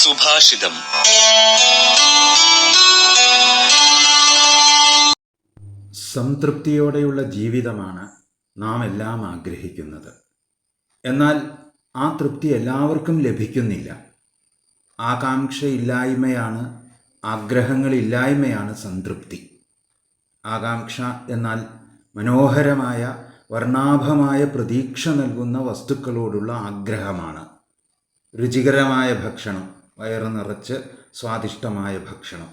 സുഭാഷിതം. സംതൃപ്തിയോടെയുള്ള ജീവിതമാണ് നാം എല്ലാം ആഗ്രഹിക്കുന്നത്. എന്നാൽ ആ തൃപ്തി എല്ലാവർക്കും ലഭിക്കുന്നില്ല. ആകാംക്ഷയില്ലായ്മയാണ് ആഗ്രഹങ്ങളില്ലായ്മയാണ് സംതൃപ്തി. ആകാംക്ഷ എന്നാൽ മനോഹരമായ വർണാഭമായ പ്രതീക്ഷ നൽകുന്ന വസ്തുക്കളോടുള്ള ആഗ്രഹമാണ്. രുചികരമായ ഭക്ഷണം വയറ് നിറച്ച് സ്വാദിഷ്ടമായ ഭക്ഷണം.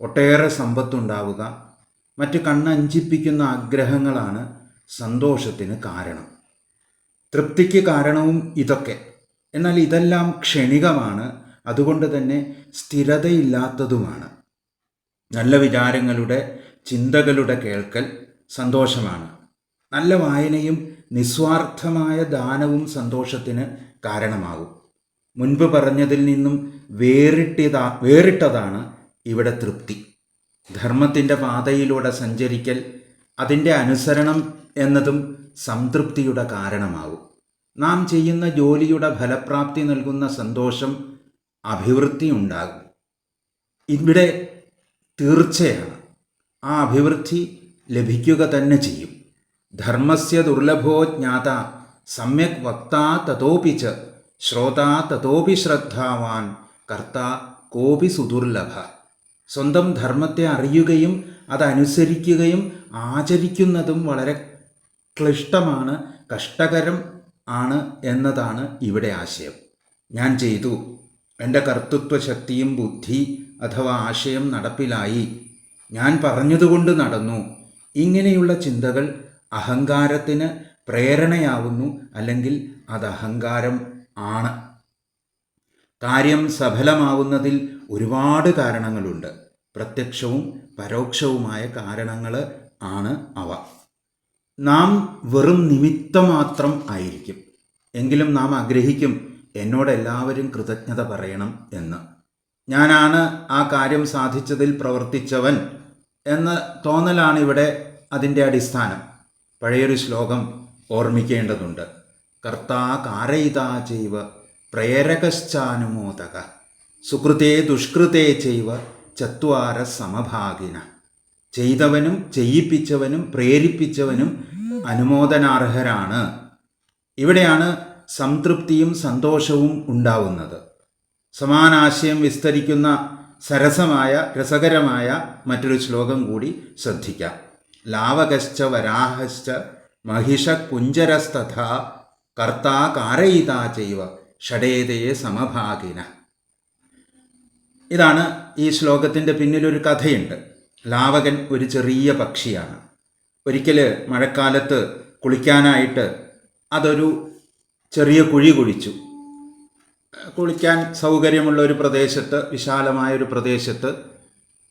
ഒട്ടേറെ സമ്പത്തുണ്ടാവുക മറ്റ് കണ്ണഞ്ചിപ്പിക്കുന്ന ആഗ്രഹങ്ങളാണ് സന്തോഷത്തിന് കാരണം. തൃപ്തിക്ക് കാരണവും ഇതൊക്കെ. എന്നാൽ ഇതെല്ലാം ക്ഷണികമാണ് അതുകൊണ്ട് തന്നെ സ്ഥിരതയില്ലാത്തതുമാണ്. നല്ല വിചാരങ്ങളുടെ ചിന്തകളുടെ കേൾക്കൽ സന്തോഷമാണ്. നല്ല വായനയും നിസ്വാർത്ഥമായ ദാനവും സന്തോഷത്തിന് കാരണമാകും. മുൻപ് പറഞ്ഞതിൽ നിന്നും വേറിട്ടതാ വേറിട്ടതാണ് ഇവിടെ തൃപ്തി. ധർമ്മത്തിന്റെ പാതയിലൂടെ സഞ്ചരിക്കൽ അതിന്റെ അനുസരണം എന്നതും സംതൃപ്തിയുടെ കാരണമാകും. നാം ചെയ്യുന്ന ജോലിയുടെ ഫലപ്രാപ്തി നൽകുന്ന സന്തോഷം അഭിവൃദ്ധി ഉണ്ടാകും. ഇവിടെ തീർച്ചയാണ്. ആ അഭിവൃദ്ധി ലഭിക്കുക തന്നെ ചെയ്യും. ധർമ്മസ്യ ദുർലഭോ ജ്ഞാത സമ്യക് വക്താ തതോപി ച ശ്രോതാ തതോപി ശ്രദ്ധാവാൻ കർത്ത കോപി സുദുർലഭ. സ്വന്തം ധർമ്മത്തെ അറിയുകയും അതനുസരിക്കുകയും ആചരിക്കുന്നതും വളരെ ക്ലിഷ്ടമാണ് കഷ്ടകരം ആണ് എന്നതാണ് ഇവിടെ ആശയം. ഞാൻ ചെയ്തു. എന്റെ കർത്തൃത്വ ശക്തിയും ബുദ്ധി അഥവാ ആശയം നടപ്പിലായി. ഞാൻ പറഞ്ഞതുകൊണ്ട് നടന്നു. ഇങ്ങനെയുള്ള ചിന്തകൾ അഹങ്കാരത്തിന് പ്രേരണയാവുന്നു അല്ലെങ്കിൽ അത് അഹങ്കാരം ആണ്. കാര്യം സഫലമാവുന്നതിൽ ഒരുപാട് കാരണങ്ങളുണ്ട്. പ്രത്യക്ഷവും പരോക്ഷവുമായ കാരണങ്ങൾ ആണ് അവ. നാം വെറും നിമിത്തമാത്രം ആയിരിക്കും. എങ്കിലും നാം ആഗ്രഹിക്കും എന്നോട് എല്ലാവരും കൃതജ്ഞത പറയണം എന്ന്. ഞാനാണ് ആ കാര്യം സാധിച്ചതിൽ പ്രവർത്തിച്ചവൻ എന്ന തോന്നലാണ് ഇവിടെ അതിന്റെ അടിസ്ഥാനം. പഴയൊരു ശ്ലോകം ഓർമ്മിക്കേണ്ടതുണ്ട്. കർത്താ കാരയിതാ ചെയ്വ പ്രേരകശ്ചാനുമോദക. സുകൃതേ ദുഷ്കൃതേ ചെയ്വ ചത്വാര സമഭാഗിന. ചെയ്തവനും ചെയ്യിപ്പിച്ചവനും പ്രേരിപ്പിച്ചവനും അനുമോദനാർഹരാണ്. ഇവിടെയാണ് സംതൃപ്തിയും സന്തോഷവും ഉണ്ടാവുന്നത്. സമാനാശയം വിസ്തരിക്കുന്ന സരസമായ രസകരമായ മറ്റൊരു ശ്ലോകം കൂടി ശ്രദ്ധിക്കാം. ലാവകശ്ച വരാഹശ്ച മഹിഷ കുഞ്ചരസ്തഥ കർത്താ കാരയിതാ ചെയ്വ ഷടേതയെ സമഭാഗിന. ഇതാണ് ഈ ശ്ലോകത്തിന്റെ പിന്നിലൊരു കഥയുണ്ട്. ലാവകൻ ഒരു ചെറിയ പക്ഷിയാണ്. ഒരിക്കൽ മഴക്കാലത്ത് കുളിക്കാനായിട്ട് അതൊരു ചെറിയ കുഴി കുഴിച്ചു. കുളിക്കാൻ സൗകര്യമുള്ള ഒരു പ്രദേശത്ത് വിശാലമായ ഒരു പ്രദേശത്ത്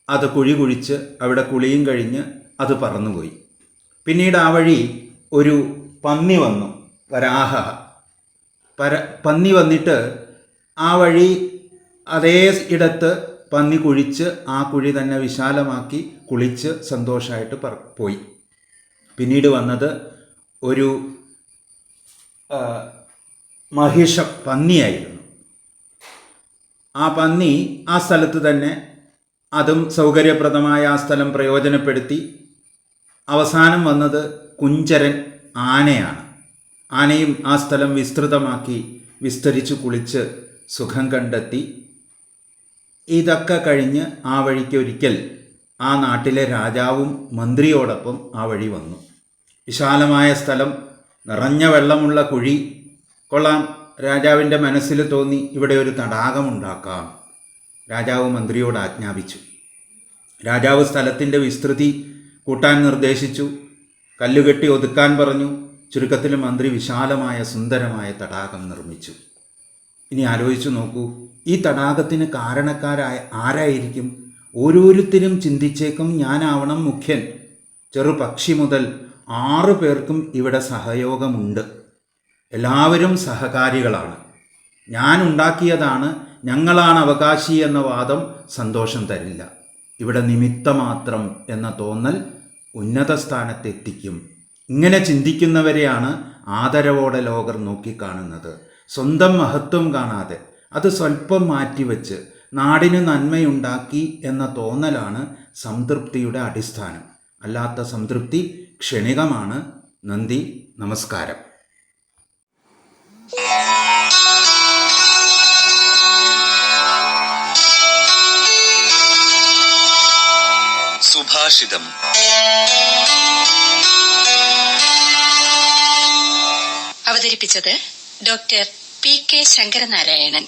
അത് കുഴി കുഴിച്ച് അവിടെ കുളിയും കഴിഞ്ഞ് അത് പറന്നുപോയി. പിന്നീട് ആ വഴി ഒരു പന്നി വന്നു. വരാഹ. പര പന്നി വന്നിട്ട് ആ വഴി അതേ ഇടത്ത് പന്നി കുഴിച്ച് ആ കുഴി തന്നെ വിശാലമാക്കി കുളിച്ച് സന്തോഷമായിട്ട് പറ പോയി. പിന്നീട് വന്നത് ഒരു മഹിഷ പന്നിയായിരുന്നു. ആ പന്നി ആ സ്ഥലത്ത് തന്നെ അതും സൗകര്യപ്രദമായ ആ സ്ഥലം പ്രയോജനപ്പെടുത്തി. അവസാനം വന്നത് കുഞ്ചരൻ ആനയാണ്. ആനയും ആ സ്ഥലം വിസ്തൃതമാക്കി വിസ്തരിച്ചു കുളിച്ച് സുഖം കണ്ടെത്തി. ഇതൊക്കെ കഴിഞ്ഞ് ആ വഴിക്ക് ഒരിക്കൽ ആ നാട്ടിലെ രാജാവും മന്ത്രിയോടൊപ്പം ആ വഴി വന്നു. വിശാലമായ സ്ഥലം നിറഞ്ഞ വെള്ളമുള്ള കുഴി. കൊള്ളാം രാജാവിന്റെ മനസ്സിൽ തോന്നി ഇവിടെ ഒരു തടാകമുണ്ടാക്കാം രാജാവ് മന്ത്രിയോട് ആജ്ഞാപിച്ചു. രാജാവ് സ്ഥലത്തിന്റെ വിസ്തൃതി കൂട്ടാൻ നിർദ്ദേശിച്ചു. കല്ലുകെട്ടി ഒതുക്കാൻ പറഞ്ഞു. ചുരുക്കത്തിൽ മന്ത്രി വിശാലമായ സുന്ദരമായ തടാകം നിർമ്മിച്ചു. ഇനി ആലോചിച്ചു നോക്കൂ ഈ തടാകത്തിന് കാരണക്കാരായ ആരായിരിക്കും? ഓരോരുത്തരും ചിന്തിച്ചേക്കും ഞാനാവണം മുഖ്യൻ. ചെറു പക്ഷി മുതൽ ആറു പേർക്കും ഇവിടെ സഹയോഗമുണ്ട്. എല്ലാവരും സഹകാരികളാണ്. ഞാൻ ഉണ്ടാക്കിയതാണ് ഞങ്ങളാണ് അവകാശി എന്ന വാദം സന്തോഷം തരില്ല. ഇവിടെ നിമിത്തമാത്രം എന്ന തോന്നൽ ഉന്നത സ്ഥാനത്തെത്തിക്കും ഇങ്ങനെ ചിന്തിക്കുന്നവരെയാണ് ആദരവോടെ ലോകർ നോക്കിക്കാണുന്നത്. സ്വന്തം മഹത്വം കാണാതെ അത് സ്വല്പം മാറ്റിവെച്ച് നാടിന് നന്മയുണ്ടാക്കി എന്ന തോന്നലാണ് സംതൃപ്തിയുടെ അടിസ്ഥാനം. അല്ലാത്ത സംതൃപ്തി ക്ഷണികമാണ്. നന്ദി നമസ്കാരം. സുഭാഷിതം. അവതരിപ്പിച്ചത് ഡോക്ടർ പി കെ ശങ്കരനാരായണൻ.